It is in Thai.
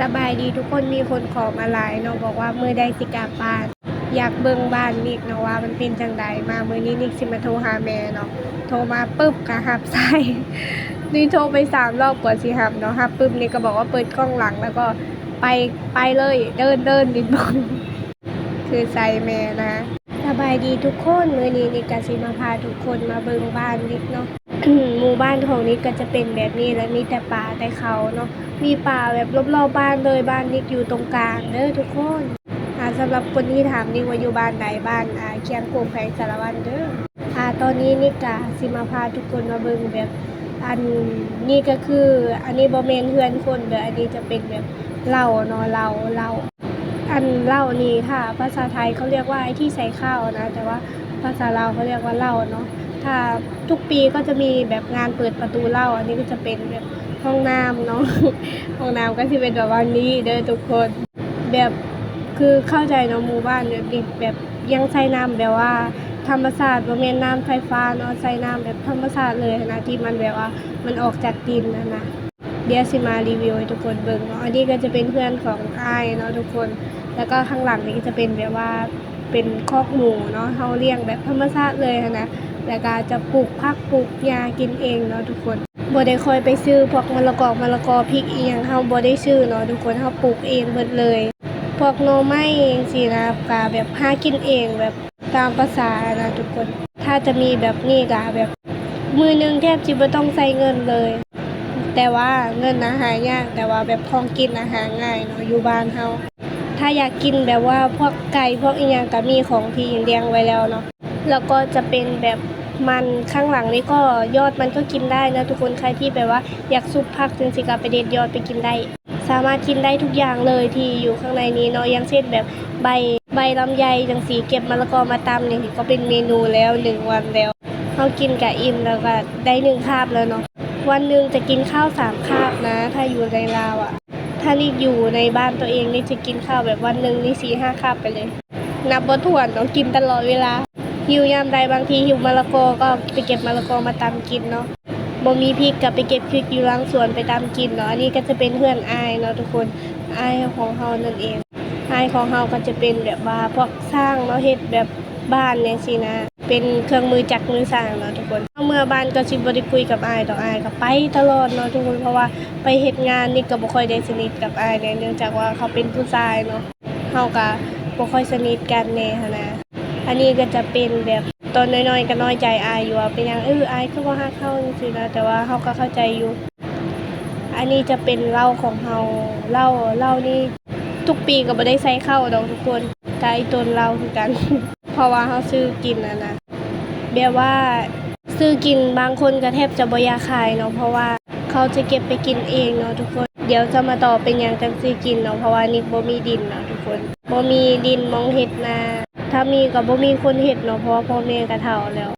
สบายดีทุกคนมีคนขอมาหลายเนาะบอกว่ามือใดสิกลับบ้าน อยากเบิ่งบ้านนิกเนาะว่ามันเป็นจังใดมามือนี้นิกสิมาโทรหาแม่เนาะโทรมาปุ๊บก็รับสายนี่โทรไปสามรอบกว่าสิรับเนาะรับปุ๊บนี่ก็บอกว่าเปิดกล้องหลังแล้วก็ไปไปเลยเดินเดินนิดบอกคือใส่แม่นะสบายดีทุกคนมือนี้นิกก็สิมาพาทุกคนมาเบิ่งบ้านนิกเนาะ หมู่บ้านของนิกก็จะเป็นแบบนี้แล้วมีแต่ป่าแต่เขาเนาะมีป่าแบบรอบๆบ้านเลยบ้านนิกอยู่ตรงกลางเด้อทุกคนอาสำหรับคนที่ถามนิกว่าอยู่บ้านไหนบ้านอาเคียงกงแพงสารวันเด้ออาตอนนี้นิกกะสิมาพาทุกคนมาเบิ่งแบบอันนี่ก็คืออันนี้บ่แม่นเฮือนคนเด้ออันนี้จะเป็นแบบเหล้าเนาะเหล้าเหล้าอันเหล้านี่ถ้าภาษาไทยเขาเรียกว่าไอ้ที่ใส่ข้าวนะ แต่ว่า ภาษาลาวเขาเรียกว่าเล้าเนาะถ้าทุกปีก็จะมีแบบงานเปิดประตูเล้าอันนี้ก็จะเป็นแบบห้องน้ำเนาะห้องน้ำก็จะเป็นแบบว่านี้เด้อทุกคนแบบคือเข้าใจเนาะหมู่บ้านแบบแบบยังใช้น้ำแบบว่าธรรมศาสตร์บ่แม่นน้ำไฟฟ้าเนาะใช้น้ำแบบธรรมศาสตร์เลยนะที่มันแบบว่ามันออกจากดินนะนะเดี๋ยวสิมารีวิวให้ทุกคนเบิ่งเนาะอันนี้ก็จะเป็นเพื่อนของไอ้เนาะทุกคน แล้วก็ข้างหลังนี้ก็จะเป็นแบบว่า เป็นคอกหมูเนาะเฮาเลี้ยงแบบธรรมชาติเลยนะแล้วก็จะปลูกผักปลูกหญ้ากินเองเนาะทุกคนบ่ได้คอยไปซื้อพวกมะละกอมะละกอพริกเอียงเฮาบ่ได้ซื้อเนาะทุกคนเฮาปลูกเองหมดเลย พวกหน่อไม้จังซี่นะก็แบบหากินเองแบบตามภาษานะทุกคน ถ้าจะมีแบบนี้ก็แบบ มือหนึงแทบสิบ่ต้องใช้เงินเลย แต่ว่าเงินนะหายากแต่ว่าแบบของกินอาหาง่ายเนาะอยู่บ้านเฮา ถ้าอยากกินแบบว่าพวกไก่พวกอีหยังก็มีของที่เลี้ยงไว้แล้วเนาะแล้วก็จะเป็นแบบมันข้างหลังนี่ก็ยอดมันก็กินได้นะทุกคนใครที่แบบว่าอยากซุปผักจริงๆก็ไปเด็ดยอดไปกินได้ สามารถกินได้ทุกอย่างเลยที่อยู่ข้างในนี้เนาะอย่างเช่นแบบใบใบลำไยจังสีเก็บมะละกอมาตำนี่ก็เป็นเมนูแล้วหนึ่งวันแล้วเขากินกับอิ่มแล้วก็ได้หนึ่งคาบแล้วเนาะวันหนึ่งจะกินข้าวสามคาบนะ ถ้าอยู่ในลาวอะ่ะ ถ้านี่อยู่ในบ้านตัวเองนี่จะกินข้าวแบบวันหนึ่งนี่สี่ห้าคาบไปเลย นับบ่ถ้วนเนาะกินตลอดเวลา หิวยามใดบางทีหิวมะละกอก็ไปเก็บมะละกอมาตำกินเนาะบ่มีพริกก็ไปเก็บพริกอยู่หลังสวนไปตำกินเนาะอันนี้ก็จะเป็นเพื่อนอายเนาะทุกคนอายของเฮานั่นเองอายของเฮาก็จะเป็นแบบว่าพวกสร้างเนาะเฮ็ดแบบบ้านเนี่ยสินะ เป็นเครื่องมือจักรมือสร้างเนาะทุกคนเมื่อบ้านก็สิบ่ได้คุยกับอายดอกอายก็ไปตลอดเนาะทุกคนเพราะว่าไปเฮ็ดงานนี่ก็บ่ค่อยได้สนิทกับอายเนี่ยเนื่องจากว่าเขาเป็นผู้ชายเนาะเฮาก็บ่ค่อยสนิทกันแน่หันะอันนี้ก็จะเป็นแบบตอนน้อยๆก็น้อยใจอายอยู่ว่าเป็นหยังเอออายคือว่าฮักเข้าจริงๆนะแต่ว่าเฮาก็เข้าใจอยู่ อันนี้จะเป็นเหล้าของเฮาเหล้าเหล้านี่ทุกปีก็บ่ได้ใส่เข้าดอกทุกคนแต่ไอ้ต้นเล้าคือกัน เพราะว่าเขาซื้อกินนะนะแบบว่าซื้อกินบางคนก็แทบจะบอยาขายเนาะเพราะว่าเขาจะเก็บไปกินเองเนาะทุกคน เดี๋ยวจะมาต่อเป็นอย่างจังซื้อกินเนาะเพราะว่านี่บ่มีดินเนาะทุกคนบ่มีดินมองเห็ดนาถ้ามีก็บ่มีคนเห็ดเนาะเพราะว่าพ่อแม่ก็เฒ่าแล้ว